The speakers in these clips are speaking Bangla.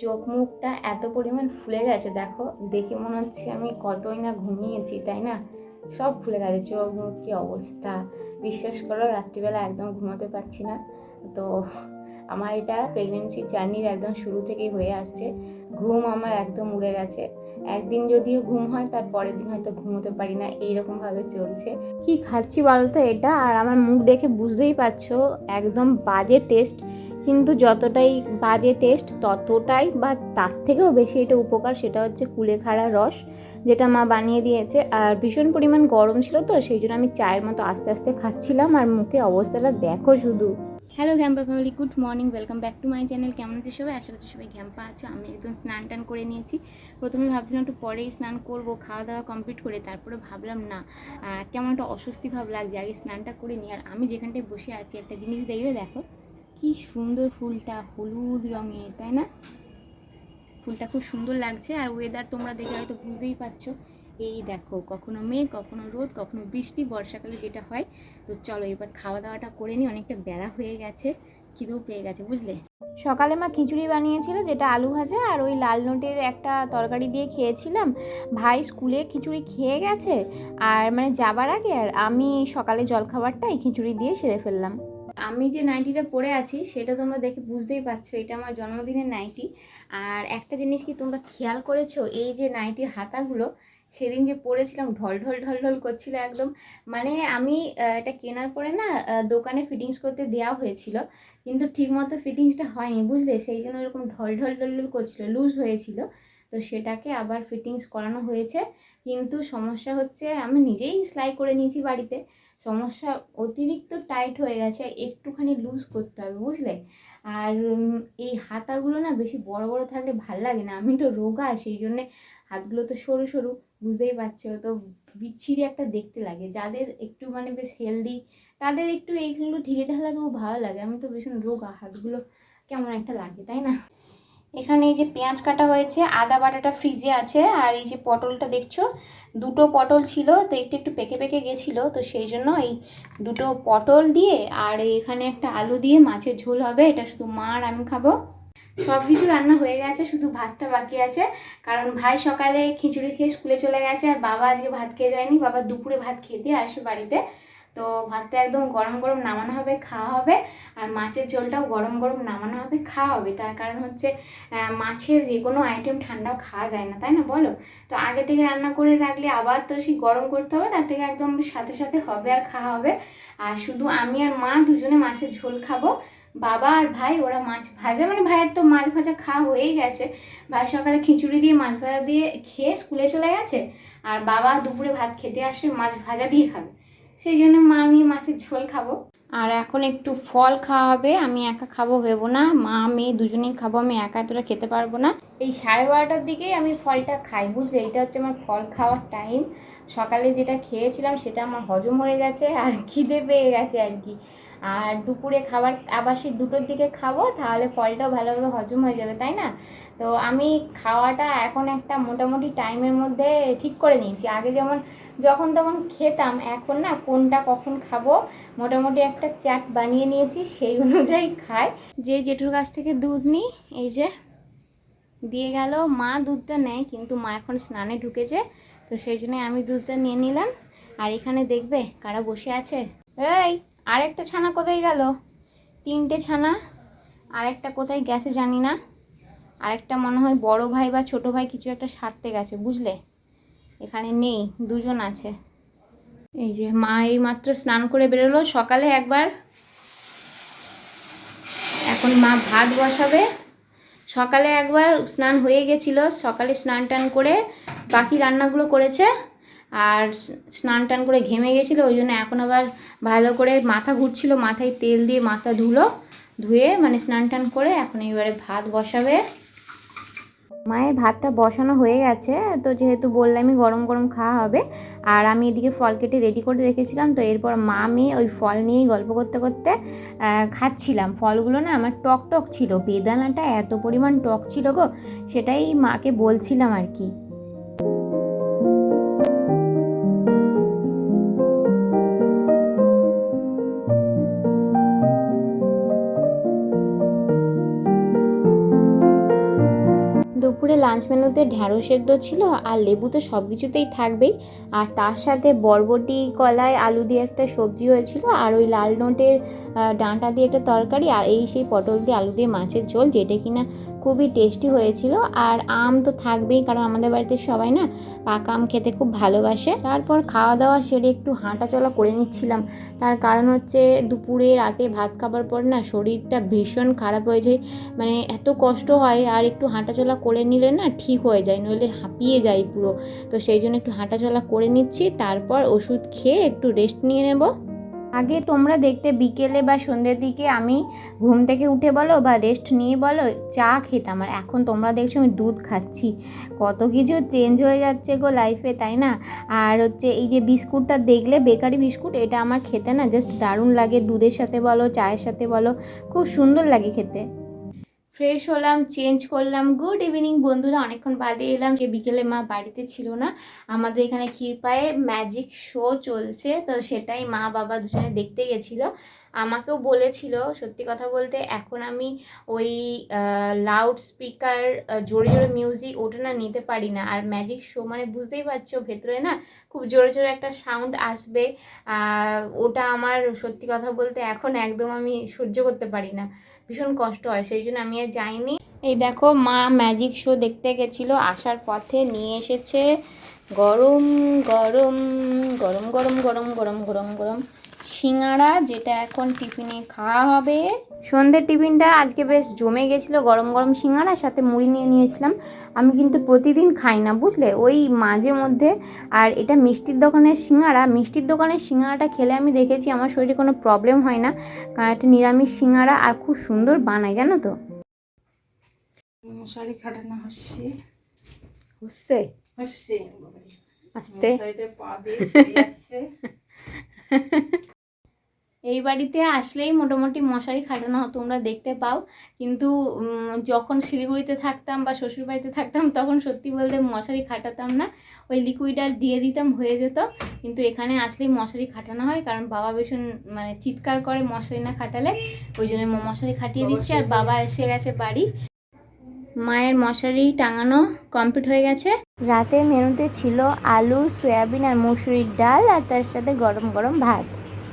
চোখ মুখটা এত পরিমাণ ফুলে গেছে, দেখো। দেখে মনে হচ্ছে আমি কতই না ঘুমিয়েছি, তাই না? সব ফুলে গেছে, চোখ মুখ কী অবস্থা? বিশ্বাস করো, রাত্রিবেলা একদম ঘুমোতে পারছি না। তো আমার এটা প্রেগনেন্সি জার্নির একদম শুরু থেকেই হয়ে আসছে। ঘুম আমার একদম উড়ে গেছে। একদিন যদিও ঘুম হয়, তার পরের দিন হয়তো ঘুমোতে পারি না, এইরকমভাবে চলছে। কি খাচ্ছি বলতো এটা? আর আমার মুখ দেখে বুঝতেই পারছ, একদম বাজে টেস্ট কিন্তু যতটাই বাজে টেস্ট ততটাই বা তার থেকেও বেশি এটা উপকার, সেটা হচ্ছে কুলেখাড়া রস, যেটা মা বানিয়ে দিয়েছে। আর ভীষণ পরিমাণ গরম ছিল তো, সেই জন্য আমি চায়ের মতো আস্তে আস্তে খাচ্ছিলাম। আর মুখের অবস্থাটা দেখো শুধু। Hello ঘ্যাম্পা family good morning welcome back to my channel কেমন আছে সবাই? আশা করছি সবাই ঘ্যাম্পা আছো। আমি একদম স্নান টান করে নিয়েছি। প্রথমে ভাবছিলাম একটু পরেই স্নান করব, খাওয়া দাওয়া কমপ্লিট করে, তারপরে ভাবলাম না কেমন একটা অস্বস্তি ভাব লাগছে। আগে স্নানটা করে নিই। আর আমি যেখানটায় বসে আছি, একটা জিনিস দেখবে, দেখো। কি সুন্দর ফুলটা, হলুদ রঙের, তাই না? ফুলটা খুব সুন্দর লাগছে আর ওয়েদার তোমরা দেখে হয়তো বুঝতেই পারছ। এই দেখো, কখনো মেঘ, কখনো রোদ, কখনো বৃষ্টি, বর্ষাকালে যেটা হয়। তো চলো এবার খাওয়া দাওয়াটা করে নিই, অনেকটা বেলা হয়ে গেছে, খিদেও পেয়ে গেছে, বুঝলে? সকালে মা খিচুড়ি বানিয়েছিল, যেটা আলু ভাজা আর ওই লাল নোটের একটা তরকারি দিয়ে খেয়েছিলাম। ভাই স্কুলে খিচুড়ি খেয়ে গেছে, আর মানে যাবার আগে আর আমি সকালে জলখাবারটা এই খিচুড়ি দিয়ে সেরে ফেললাম। আমি যে নাইটিটা পরে আছি, সেটা তোমরা দেখে বুঝতেই পারছ, এটা আমার জন্মদিনের নাইটি আর একটা জিনিস কি তোমরা খেয়াল করেছ, এই যে নাইটির হাতাগুলো, সেদিন যে পরেছিলাম ঢল ঢল ঢল ঢল করছিল একদম। মানে আমি এটা কেনার পরে না দোকানে ফিটিংস করতে দেওয়া হয়েছিল, কিন্তু ঠিকমতো ফিটিংসটা হয়নি, বুঝলে? সেই জন্য এরকম ঢল ঢল ঢল ঢল করছিল লুজ হয়েছিল। তো সেটাকে আবার ফিটিংস করানো হয়েছে, কিন্তু সমস্যা হচ্ছে, আমি নিজেই সেলাই করে নিয়েছি বাড়িতে। সমস্যা অতিরিক্ত টাইট হয়ে গেছে, একটুখানি লুজ করতে হবে, বুঝলে? আর এই হাতাগুলো না বেশি বড় বড় থাকলে ভালো লাগে না, আমি তো রোগা, সেই জন্যে হাতগুলো তো সরু সরু, বুঝতেই পারছ? তো বিচ্ছিরি একটা দেখতে লাগে, যাদের একটু মানে বেশ হেলদি তাদের একটু এইগুলো ঢিলে ঢালা তবু ভালো লাগে, আমি তো ভীষণ রোগা, হাতগুলো কেমন একটা লাগে, তাই না? এখানে এই যে পেঁয়াজ কাটা হয়েছে, আদা বাটাটা ফ্রিজে আছে, আর এই যে পটলটা দেখছ, দুটো পটল ছিল, তো একটু একটু পেকে পেকে গেছিল, তো সেই জন্য এই দুটো পটল দিয়ে আর এখানে একটা আলু দিয়ে মাছের ঝোল হবে, এটা শুধু মা আর আমি খাব। সব কিছু রান্না হয়ে গেছে, শুধু ভাতটা বাকি আছে, কারণ ভাই সকালে খিচুড়ি খেয়ে স্কুলে চলে গেছে, আর বাবা আজকে ভাত খেয়ে যায়নি, বাবা দুপুরে ভাত খেতে আসে বাড়িতে। তো ভাতটা একদম গরম গরম নামানো হবে, খাওয়া হবে। আর মাছের ঝোলটাও গরম গরম নামানো হবে, খাওয়া হবে। তার কারণ হচ্ছে মাছের যে কোনো আইটেম ঠান্ডাও খাওয়া যায় না, তাই না বলো? তো আগে থেকে রান্না করে রাখলে আবার তো সেই গরম করতে হবে, তার থেকে একদম সাথে সাথে হবে আর খাওয়া হবে। আর শুধু আমি আর মা দুজনে মাছের ঝোল খাব। বাবা আর ভাই, ওরা মাছ ভাজা মানে ভাইয়ের তো মাছ ভাজা খাওয়া হয়েই গেছে। ভাই সকালে খিচুড়ি দিয়ে, মাছ ভাজা দিয়ে খেয়ে স্কুলে চলে গেছে। আর বাবা দুপুরে ভাত খেতে আসবে, মাছ ভাজা দিয়ে খাবে। সেই জন্য মা আমি মাছের ঝোল খাব। আর এখন একটু ফল খাওয়া হবে আমি একা খাব ভেবো না। মা আমি দুজনেই খাব আমি একা এতটা খেতে পারব না। এই সাড়ে বারোটার দিকেই আমি ফলটা খাই বুঝলে? এইটা হচ্ছে আমার ফল খাওয়ার টাইম। সকালে যেটা খেয়েছিলাম সেটা আমার হজম হয়ে গেছে আর খিদে পেয়ে গেছে আর কি। আর দুপুরে খাবার, আবার সেই দুটোর দিকে খাব, তাহলে ফলটাও ভালোভাবে হজম হয়ে যাবে, তাই না? তো আমি খাওয়াটা এখন একটা মোটামুটি টাইমের মধ্যে ঠিক করে নিয়েছি। আগে যেমন, যখন তখন খেতাম, এখন না কোনটা কখন খাব, মোটামুটি একটা চাট বানিয়ে নিয়েছি, সেই অনুযায়ী খাই। যে জেঠুর কাছ থেকে দুধ নিই, এই যে দিয়ে গেল, মা দুধটা নেয়, কিন্তু মা এখন স্নানে ঢুকেছে, তো সেই জন্য আমি দুধটা নিয়ে নিলাম। আর এখানে দেখবে কারা বসে আছে? এই আরেকটা ছানা কোথায় গেল? তিনটে ছানা। আরেকটা কোথায় গেছে জানি না। আরেকটা মনে হয় বড় ভাই বা ছোট ভাই কিছু একটা সারতে গেছে, বুঝলে? এখানে নেই, দুজন আছে। এই যে মা এই মাত্র স্নান করে বেরোলো, সকালে একবার। এখন মা ভাত বসাবে। সকালে একবার স্নান হয়ে গেছিল, সকালে স্নান টান করে বাকি রান্নাগুলো করেছে। আর স্নান টান করে ঘেমে গেছিল, ওই জন্য এখন আবার ভালো করে মাথা ঘুরছিল, মাথায় তেল দিয়ে মাথা ধুলো, ধুয়ে মানে স্নান টান করে এখন এবারে ভাত বসাবে। মায়ের ভাতটা বসানো হয়ে গেছে, তো যেহেতু বললামই গরম গরম খাওয়া হবে, আর আমি এদিকে ফল কেটে রেডি করে রেখেছিলাম, তো এরপর মা, আমি ওই ফল নিয়েই গল্প করতে করতে খাচ্ছিলাম। ফলগুলো না আমার টক টক ছিল, বেদানাটা এত পরিমাণ টক ছিল গো, সেটাই মাকে বলছিলাম আর কি। লাঞ্চ মেনুতে ঢ্যাঁড়স সেদ্ধ ছিল আর লেবু তো সব কিছুতেই থাকবেই। আর তার সাথে বরবটি কলায় আলু দিয়ে একটা সবজি হয়েছিল আর ওই লাল নোটের ডাঁটা দিয়ে একটা তরকারি আর এই সেই পটল দিয়ে আলু দিয়ে মাছের ঝোল যেটা কিনা খুবই টেস্টি হয়েছিল। আর আম তো থাকবেই, কারণ আমাদের বাড়িতে সবাই না পাকা আম খেতে খুব ভালোবাসে। তারপর খাওয়া দাওয়া সেরে একটু হাঁটা চলা করে নিচ্ছিলাম। তার কারণ হচ্ছে দুপুরে, রাতে ভাত খাবার পর না শরীরটা ভীষণ খারাপ হয়ে যায়। মানে এত কষ্ট হয়, আর একটু হাঁটাচলা করে নিলে না ঠিক হয়ে যায়, নইলে হাঁপিয়ে যায় পুরো। তো সেই জন্য একটু হাঁটাচলা করে নিচ্ছি, তারপর ওষুধ খেয়ে একটু রেস্ট নিয়ে নেব। আগে তোমরা দেখতে বিকেলে বা সন্ধ্যের দিকে আমি ঘুম থেকে উঠে বলো বা রেস্ট নিয়ে বলো, চা খেতাম। আর এখন তোমরা দেখছ আমি দুধ খাচ্ছি। কত কিছু চেঞ্জ হয়ে যাচ্ছে গো লাইফে তাই না? আর হচ্ছে এই যে বিস্কুটটা দেখলে বেকারি বিস্কুট, এটা আমার খেতে না জাস্ট দারুণ লাগে। দুধের সাথে বলো, চায়ের সাথে বলো, খুব সুন্দর লাগে খেতে। ফ্রেশ হলাম চেঞ্জ করলাম। গুড ইভিনিং বন্ধুরা, অনেকক্ষণ বাদে এলাম। যে বিকেলে মা বাড়িতে ছিল না, আমাদের এখানে ক্ষীরপায়ে ম্যাজিক শো চলছে। তো সেটাই মা বাবা দুজনে দেখতে গেছিল। আমাকেও বলেছিল, সত্যি কথা বলতে এখন আমি ওই লাউড স্পিকার জোরে জোরে মিউজিক ওটা না নিতে পারি না। আর ম্যাজিক শো মানে বুঝতেই পারছ ভেতরে না, খুব জোরে জোরে একটা সাউন্ড আসবে। ওটা আমার সত্যি কথা বলতে এখন একদম আমি সহ্য করতে পারি না। ভীষণ কষ্ট হয়, সেই জন্য আমি আর যাইনি। এই দেখো, মা ম্যাজিক শো দেখতে গেছিল, আসার পথে নিয়ে এসেছে গরম গরম গরম গরম গরম গরম গরম গরম। সিঙ্গাড়া যেটা এখন টিফিনে খাওয়া হবে। সন্ধ্যের টিফিনটা আজকে বেশ জমে গেছিল গরম গরম সিঙ্গাড়ার সাথে মুড়ি নিয়ে নিয়েছিলাম। আমি কিন্তু প্রতিদিন খাই না বুঝলে? ওই মাঝে মধ্যে। আর এটা মিষ্টির দোকানের সিঙ্গাড়া। মিষ্টির দোকানের সিঙ্গাড়াটা খেলে আমি দেখেছি আমার শরীরে কোনো প্রবলেম হয় না। কারণ একটা নিরামিষ সিঙ্গাড়া আর খুব সুন্দর বানায় জানো তো? মশারি খাটানো হচ্ছে হচ্ছে? হচ্ছে। আস্তে। পা দিয়ে। এই বাড়িতে আসলেই মোটামুটি মশারি খাটানো তোমরা দেখতে পাও। কিন্তু যখন শিলিগুড়িতে থাকতাম বা শ্বশুর বাড়িতে থাকতাম তখন সত্যি বলতে মশারি খাটাতাম না। ওই লিকুইড আর দিয়ে দিতাম হয়ে যেত। কিন্তু এখানে আসলেই মশারি খাটানো হয় কারণ বাবা ভীষণ মানে চিৎকার করে মশারি না খাটালে। ওই জন্য মশারি খাটিয়ে দিচ্ছে আর বাবা এসে গেছে বাড়ি। মায়ের মশারি টাঙানো কমপ্লিট হয়ে গেছে। রাতের মেনুতে ছিল আলু সয়াবিন আর মুসুরির ডাল আর তার সাথে গরম গরম ভাত।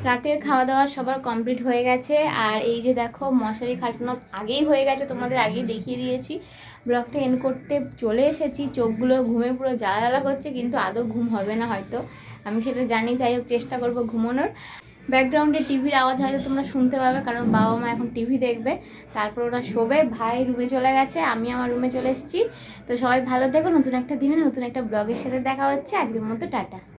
রাতের খাওয়া দাওয়া সবার কমপ্লিট হয়ে গেছে। আর এই যে দেখো, মশারি খাটানো আগেই হয়ে গেছে, তোমাদের আগেই দেখিয়ে দিয়েছি। ব্লগটা এন করতে চলে এসেছি, চোখগুলো ঘুমে পুরো জ্বালা জ্বালা করছে, কিন্তু আদৌ ঘুম হবে না হয়তো। আমি সেটা জানি, যাই হোক, চেষ্টা করব ঘুমানোর। ব্যাকগ্রাউন্ডে টিভির আওয়াজ হয়তো তোমরা শুনতে পাবে, কারণ বাবা মা এখন টিভি দেখবে। তারপর ওরা শোবে, ভাই রুমে চলে গেছে, আমি আমার রুমে চলে এসেছি। তো সবাই ভালো থেকো, নতুন একটা দিনে নতুন একটা ব্লগের সাথে দেখা হচ্ছে। আজকের মতো, টাটা।